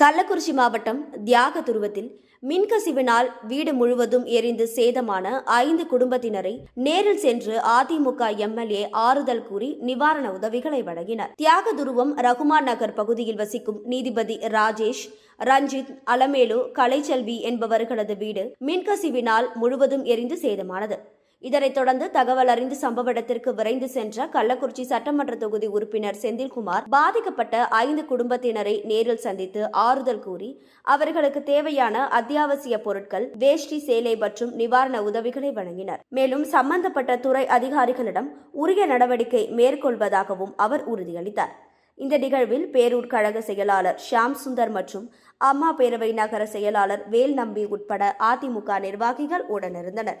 கள்ளக்குறிச்சி மாவட்டம் தியாக துருவத்தில் மின்கசிவினால் வீடு முழுவதும் எரிந்து சேதமான ஐந்து குடும்பத்தினரை நேரில் சென்று அதிமுக எம்எல்ஏ ஆறுதல் கூறி நிவாரண உதவிகளை வழங்கினர். தியாக துருவம் ரகுமான் நகர் பகுதியில் வசிக்கும் நீதிபதி ராஜேஷ் ரஞ்சித் அலமேலு கலைச்செல்வி என்பவர்களது வீடு மின்கசிவினால் முழுவதும் எரிந்து சேதமானது. இதனைத் தொடர்ந்து தகவல் அறிந்து சம்பவ இடத்திற்கு விரைந்து சென்ற கள்ளக்குறிச்சி சட்டமன்ற தொகுதி உறுப்பினர் செந்தில்குமார் பாதிக்கப்பட்ட ஐந்து குடும்பத்தினரை நேரில் சந்தித்து ஆறுதல் கூறி அவர்களுக்கு தேவையான அத்தியாவசிய பொருட்கள் வேஷ்டி சேலை மற்றும் நிவாரண உதவிகளை வழங்கினர். மேலும் சம்பந்தப்பட்ட துறை அதிகாரிகளிடம் உரிய நடவடிக்கை மேற்கொள்வதாகவும் அவர் உறுதியளித்தார். இந்த நிகழ்வில் பேரூர் கழக செயலாளர் ஷியாம் சுந்தர் மற்றும் அம்மா பேரவை நகர செயலாளர் வேல் நம்பி உட்பட அதிமுக நிர்வாகிகள் உடனிருந்தனர்.